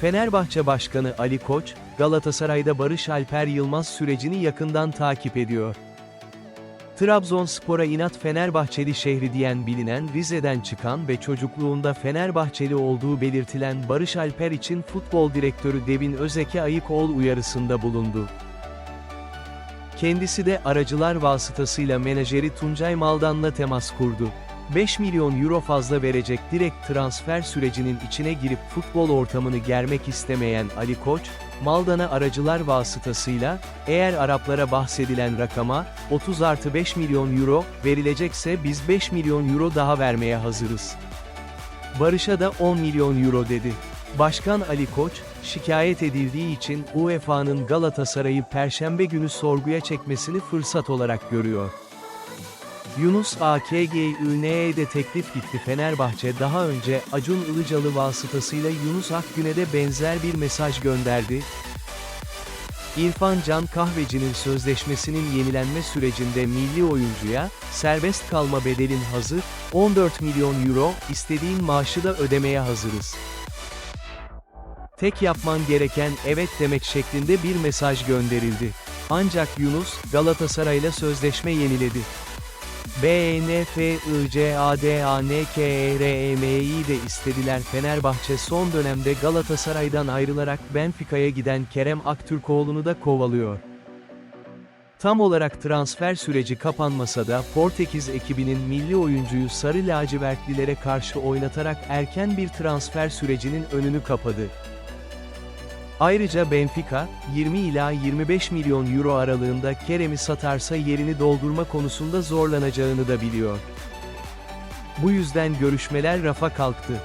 Fenerbahçe Başkanı Ali Koç, Galatasaray'da Barış Alper Yılmaz sürecini yakından takip ediyor. Trabzonspor'a inat Fenerbahçeli şehri diyen bilinen Rize'den çıkan ve çocukluğunda Fenerbahçeli olduğu belirtilen Barış Alper için futbol direktörü Devin Özek'e ayık ol uyarısında bulundu. Kendisi de aracılar vasıtasıyla menajeri Tuncay Maldan'la temas kurdu. 5 milyon euro fazla verecek direkt transfer sürecinin içine girip futbol ortamını germek istemeyen Ali Koç, Maldan'a aracılar vasıtasıyla, eğer Araplara bahsedilen rakama, 30 artı 5 milyon euro, verilecekse biz 5 milyon euro daha vermeye hazırız. Barış'a da 10 milyon euro dedi. Başkan Ali Koç, şikayet edildiği için UEFA'nın Galatasaray'ı perşembe günü sorguya çekmesini fırsat olarak görüyor. Yunus AKGÜN'e de teklif gitti Fenerbahçe daha önce Acun Ilıcalı vasıtasıyla Yunus Akgün'e de benzer bir mesaj gönderdi. İrfan Can Kahveci'nin sözleşmesinin yenilenme sürecinde milli oyuncuya, serbest kalma bedelin hazır, 14 milyon euro, istediğin maaşı da ödemeye hazırız. Tek yapman gereken evet demek şeklinde bir mesaj gönderildi. Ancak Yunus, Galatasaray'la sözleşme yeniledi. BNFICADANKERM'yi de istediler Fenerbahçe son dönemde Galatasaray'dan ayrılarak Benfica'ya giden Kerem Aktürkoğlu'nu da kovalıyor. Tam olarak transfer süreci kapanmasa da Portekiz ekibinin milli oyuncuyu sarı lacivertlilere karşı oynatarak erken bir transfer sürecinin önünü kapadı. Ayrıca Benfica, 20 ila 25 milyon euro aralığında Kerem'i satarsa yerini doldurma konusunda zorlanacağını da biliyor. Bu yüzden görüşmeler rafa kalktı.